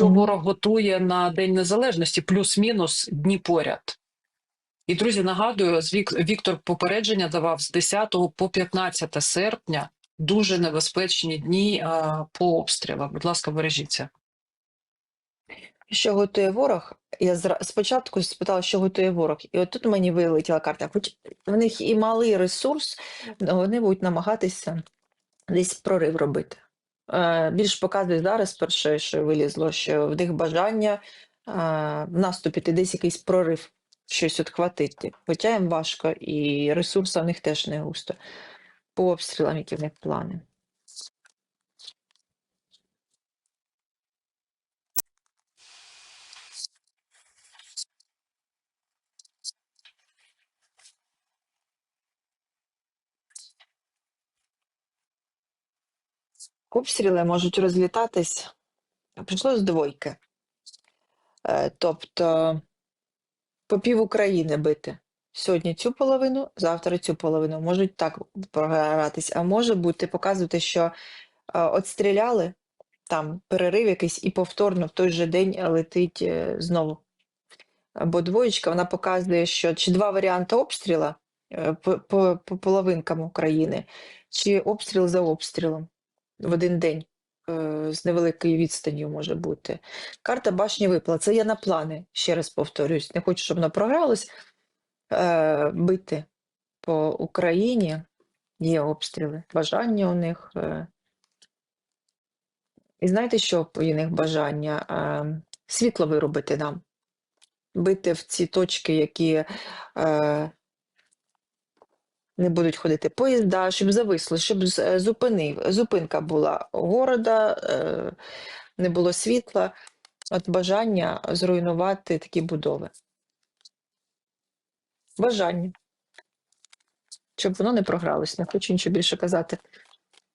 що ворог готує на День Незалежності, плюс-мінус дні поряд. І, друзі, нагадую, Віктор попередження давав з 10 по 15 серпня дуже небезпечні дні а, по обстрілах. Будь ласка, бережіться. Що готує ворог? Я спочатку спитала, що готує ворог, і от тут мені вилетіла карта. Хоч в них і малий ресурс, але вони будуть намагатися десь прорив робити. Е, більш показує зараз, перше, що вилізло, що в них бажання е, в наступі десь якийсь прорив, щось отхватити. Хоча їм важко, і ресурсу в них теж не густо. По обстрілам, які в них плани. Обстріли можуть розлітатись. Прийшло з двойки. Е, Тобто по пів України бити. Сьогодні цю половину, завтра цю половину. Можуть так програтись, а може бути показувати, що е, отстріляли там перерив якийсь і повторно в той же день летить е, знову. Бо двоєчка вона показує, що чи два варіанти обстріла по, по, по половинкам України, чи обстріл за обстрілом в один день е, з невеликою відстанню може бути. Карта башні випала. Це я на плани, ще раз повторюсь. Не хочу, щоб воно програлось. Е, бити по Україні є обстріли, бажання у них. Е. І знаєте, що у них бажання? Е, світло виробити нам. Бити в ці точки, які е, не будуть ходити поїзда, щоб зависли, щоб е, зупинив, зупинка була города, е, не було світла. От бажання зруйнувати такі будови. Бажання. Щоб воно не програлось, не хочу нічого більше казати.